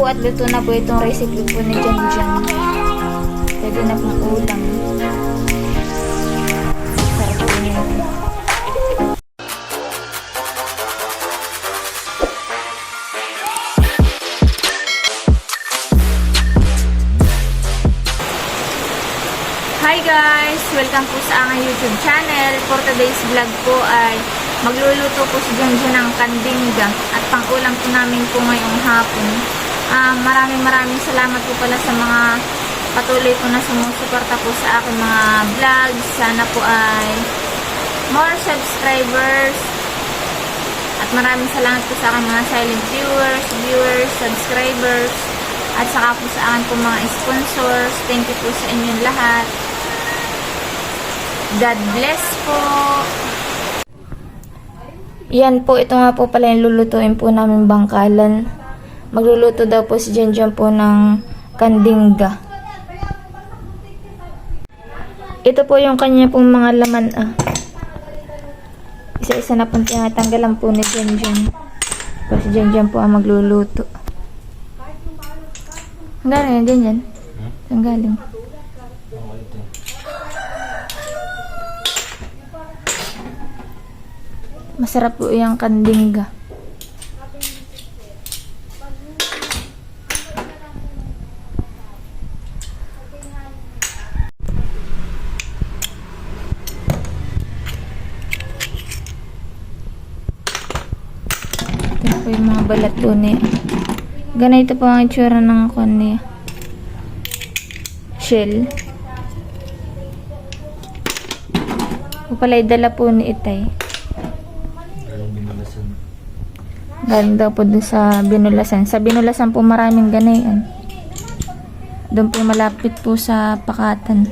po at luto na po itong recipe po ni Jan Jan. Pwede na pong ulam. Hi guys! Welcome po sa aking YouTube channel. For today's vlog po ay magluluto po si Janjan ng kandingga at pang-ulam po namin po ngayong hapon. Ah, maraming maraming salamat po pala sa mga patuloy po na sumusuporta po sa aking mga vlogs. Sana po ay more subscribers at maraming salamat po sa aking mga silent viewers, viewers, subscribers at saka po sa akin po mga sponsors. Thank you po sa inyong lahat. God bless po. Yan po, ito nga po pala yung lulutuin po namin bangkalan. Magluluto daw po si Jenjan po ng kandingga. Ito po yung kanya pong mga laman ah. Isa-isa na pong tinatanggalan po ni Jenjan. Po si Jenjan po ang magluluto. Ang galing yan, Jenjan? Ang galing. Masarap po yung kandingga. Ito po yung mga balat niya. Ganito po ang itsura ng niya. Shell. O pala dala po ni Itay. Galing daw po dun sa binulasan. Sa binulasan po maraming ganayan. Doon po malapit po sa pakatan.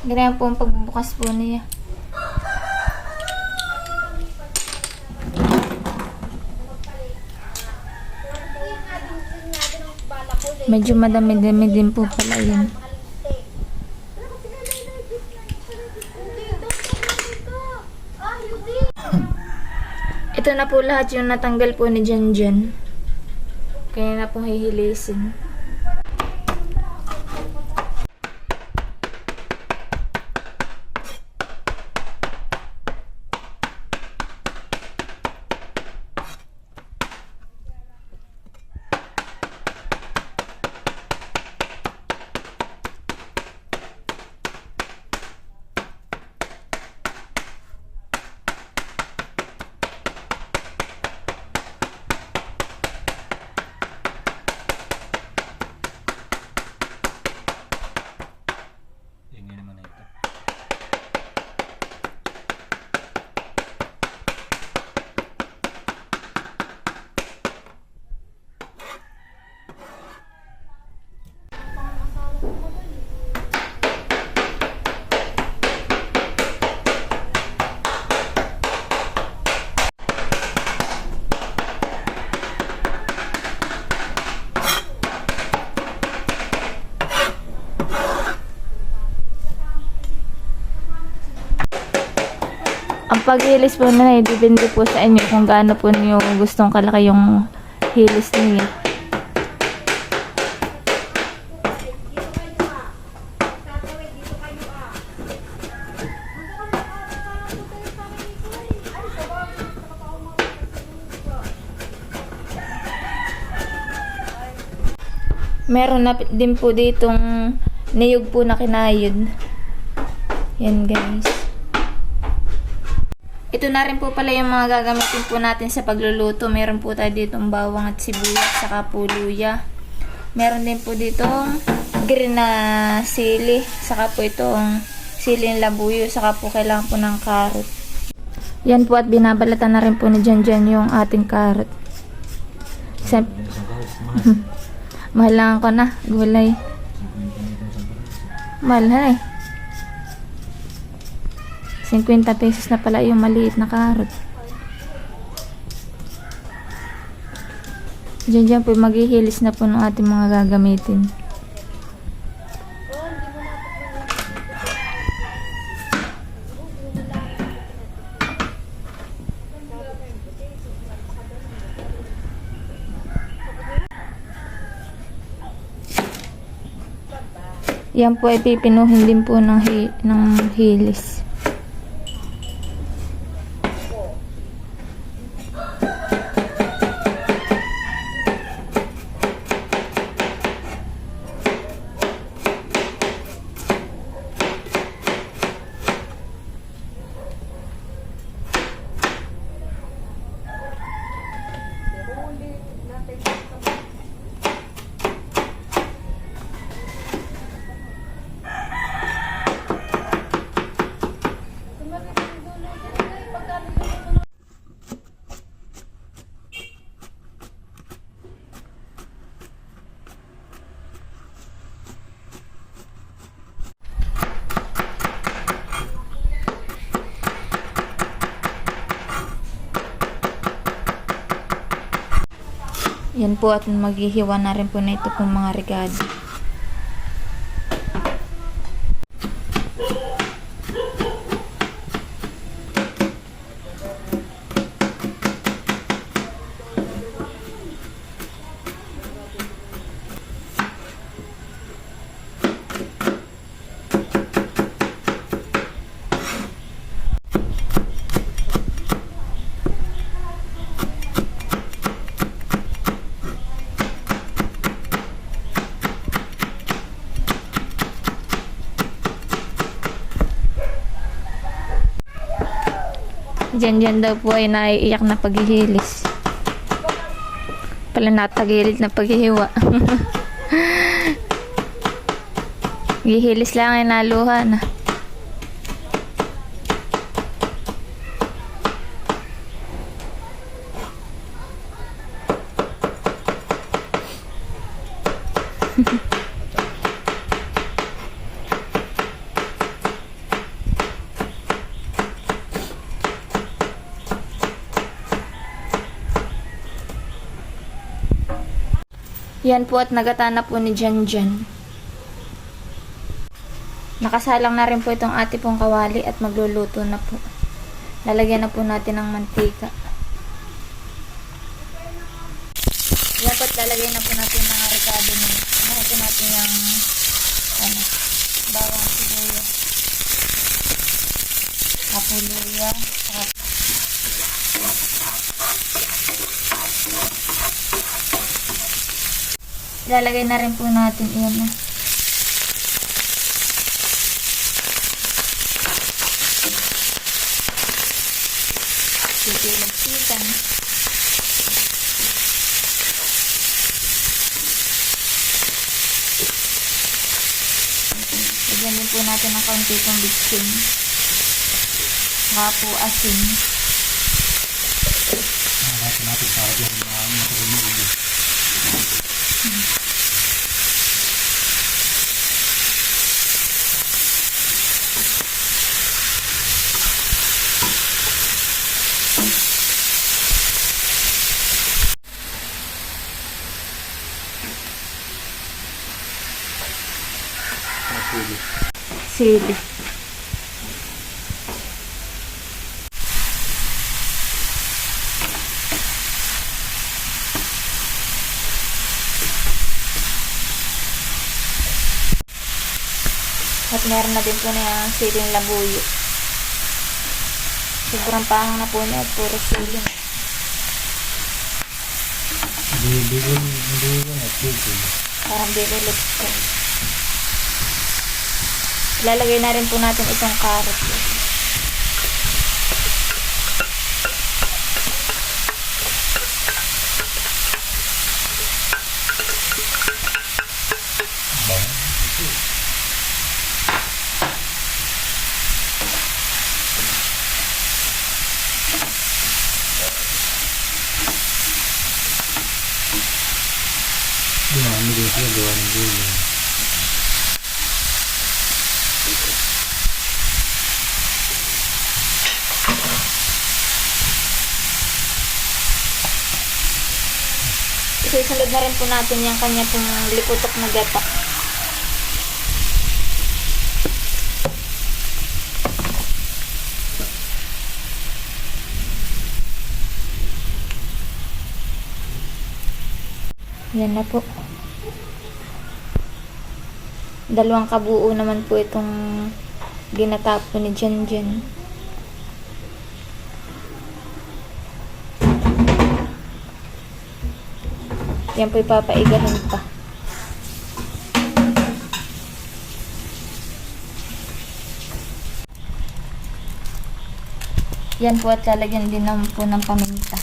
Ganyan po ang pagbubukas po niya. Medyo madami-dami din po pala yun. Ito na po lahat yung natanggal po ni Jan Jan. Kaya na po hihilisin. Ang paghilis po na eh, depende po sa inyo kung gaano po niyo gustong kalaki yung hilis niya. Meron na din po ditong niyog po na kinayod. Yan guys. Ito na rin po pala yung mga gagamitin po natin sa pagluluto. Meron po tayo ditong bawang at sibuyas, saka po luya. Meron din po ditong green na sili, saka po itong siling labuyo, saka po kailangan po ng carrot. Yan po at binabalatan na rin po ni Jan Jan yung ating carrot. Kahos, mahal. Mahalangan ko na, gulay. Mahal na eh. 50 pesos na pala yung maliit na karot. Diyan dyan po maghihilis na po ng ating mga gagamitin. Yan po ay pipinuhin din po ng, hi- ng hilis. Yan po at maghihiwa na rin po na ito pong mga regado. Diyan diyan daw po ay naiiyak na paghihilis. Pala natagilit na paghihiwa. Gihilis lang ay naluha na. Yan po at nagatana po ni Jan Jan. Nakasalang na rin po itong ate pong kawali at magluluto na po. Lalagyan na po natin ng mantika. Yan po at lalagay na po natin ng ricado na. Ano po natin yung ano, bawang sibuyas. Kapuluya. Saka Ilalagay na rin po natin iyan na. Sisilagsitan. Lagyan din po natin ng kaunti kong bitsin. Saka po asin. natin natin para yung uh, Sili. At meron na din po na yung siling labuyo. Sobrang pahang na po niya at puro siling. Hindi, hindi ko, hindi ko na tigil. Parang bibilip ko. Ilalagay na rin po natin itong carrot. Dumami din siya gawa ng gulay. Isusunod na rin po natin yung kanya pong liputok na gata. Yan na po. Dalawang kabuo naman po itong ginatapo ni Jen Jen. Yan po ipapaigahin pa. Yan po at lalagyan din naman po ng paminta.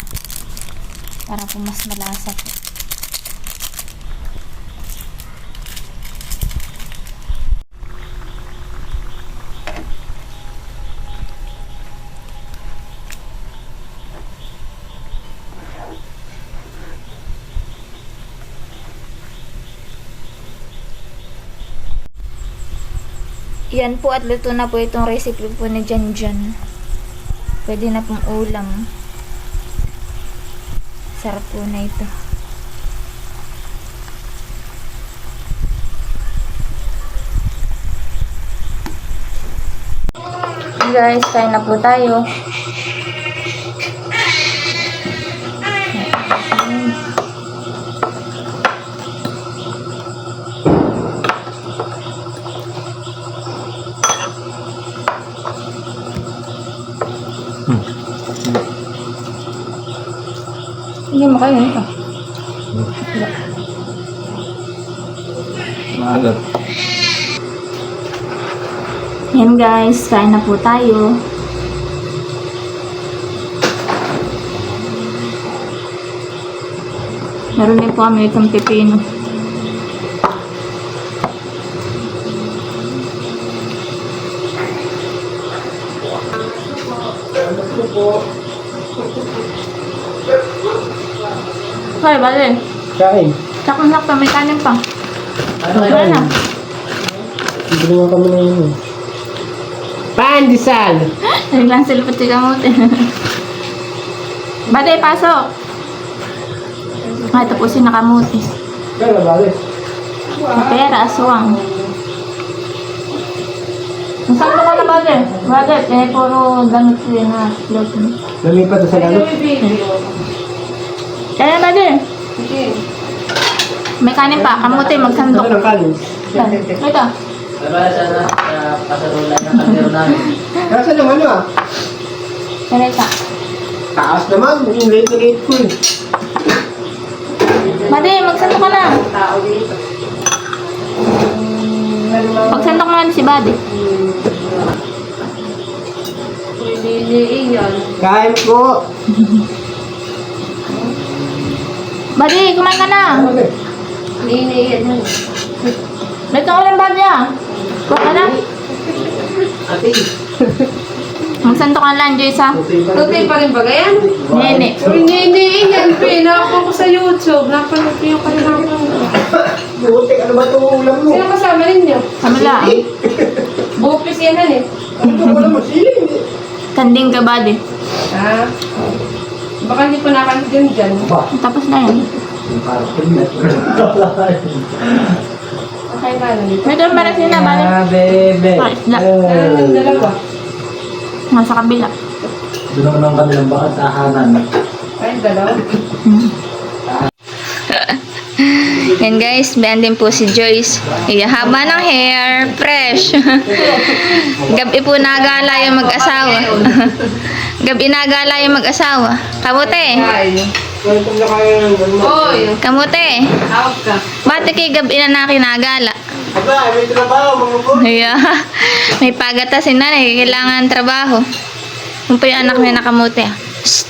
Para po mas malasa po. Yan po at luto na po itong recipe po ni Jan Jan. Pwede na pong ulam. Sarap po na ito. Guys, kain na po tayo. Hindi mo kayo nito. Maalat. Yan guys, kain na po tayo. Meron din po kami itong pepino. Kaya bale. Kain. Sakang sakto, may kanin pa. Wala na. Ginawa kami na yun eh. Pandesal. Naglang sila pati kamote. Bade, pasok. Ito po si nakamuti. Kaya balik. Pera, aswang. Nasaan ka na, Bade? Bade, eh, puro gamit yun na. Lumipat na sa lalo. Kaya, Bade. May kanin pa, kamuti, magsandok. Ano ng kanin? Ito. Para sana sa pasarulan ng kaldero namin. Kasa naman ah. Kaya ito. Taas naman. Yung late na late ko eh. Bade, magsandok ka na. Tao dito. Magsandok naman si Bade. Hindi yan. Kain po. Bade, kumain ka na. Hindi yan. Ito ko lang, Bade, ah. Kuha ka na. Ate. Magsandok ka lang, Joyce, ah. Tutoy pa rin ba yan? Nene. Hindi yan. Pinaka ko sa YouTube. Napanood ko yung kanina ko. Buti, ano ba itong ulam mo? Sino kasama ninyo? Kami lang. Bupis yan han eh. Ano ulam mo? Sili. Kanding ka, Bade. Ah. Baka hindi ko nakanood yun dyan. Ba? Tapos na yan. Okay ba? Ito yung para sila, Bade. Ah, bebe. Ano ng dalawa? Nasa kabila. Doon naman ang kanilang baka tahanan. Ay, dalawa. Yan guys, bayan din po si Joyce. Iya, haba ng hair, fresh. Gabi po nagala yung mag-asawa. Gabi nagala yung mag-asawa. Kamote, kamote. Ba't kay gabi na nakinagala? Aba, may trabaho mga po. Iya, may pagatasin na eh, kailangan trabaho. Yung pa yung anak niya nakamote. Shh,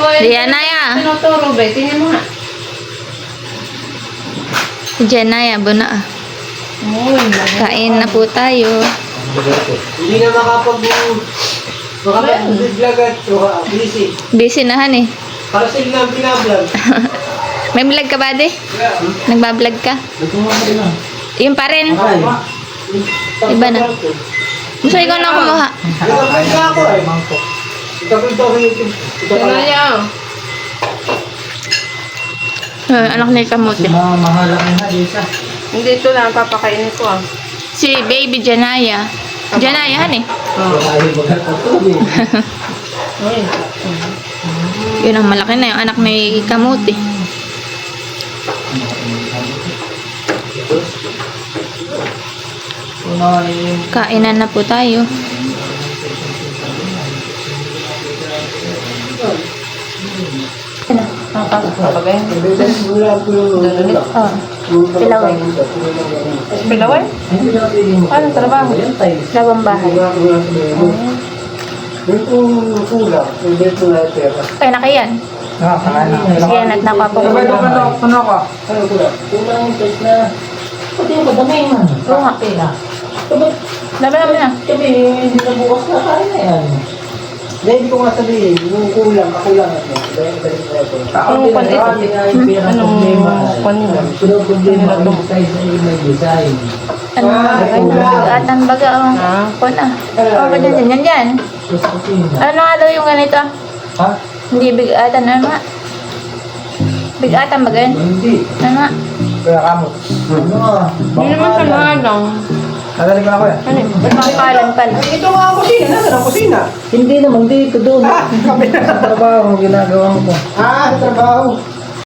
Oy. Diyan na ya. Tinuturo ba? Tingnan mo. Jenaya, na ah. Uy, Kain na po tayo. Hindi na makapag makapag-vlog at ah, busy. Busy na han eh. Para sila na binablog. May vlog ka ba, de? Nagbablog ka? Ah. Yun pa rin. Iba na. Gusto ikaw na kumuha. Na eh. Nagkaprint ako yung YouTube. Ito pala. niya. Uh, anak ni Kamuti. Mga mahala ka na, Lisa. Hindi ito lang, papakainin ko ah. Si baby Janaya. Janaya, han eh. Oh. Eh. Yun ang malaki na yung anak ni Kamuti. Unahin. Kainan na po tayo. Papagay. Bibigas po yung... Oh. Pilaw eh. Pilaway? Anong trabaho? Lawang bahay. Na. Kaya na kayan. Ah, kaya Kasi yan at napapakulo. Ano ka? Ano kulang? Kulang yung test na... Pati yung madami man. Oo nga. na. Laban naman na. Sabi, hindi na bukas na kaya na yan. Hindi, ko nga sabihin, yung kulang, kakulang ako. Dahil dahil sa ito. Anong pan ito? Anong pan nila? Pero problema ang design sa may design. Ano Ah, ay, kulang. nabigatan baga oh. Ah. Kung na. Oh, ganyan din. Yan yan. Ano nga daw yung ganito? Ha? Hindi bigatan. Ano nga? Bigatan ba ganyan? Hindi. Ano nga? Kaya kamot. Ano ah? Hindi naman sa lang. Nagaling ko na ko yan. Ano yun? Pangkalan pala. Ito nga ang kusina. Nasa ang kusina. Hindi naman dito doon. Ah, kami na. Sa trabaho ginagawa ko. Ah, sa trabaho.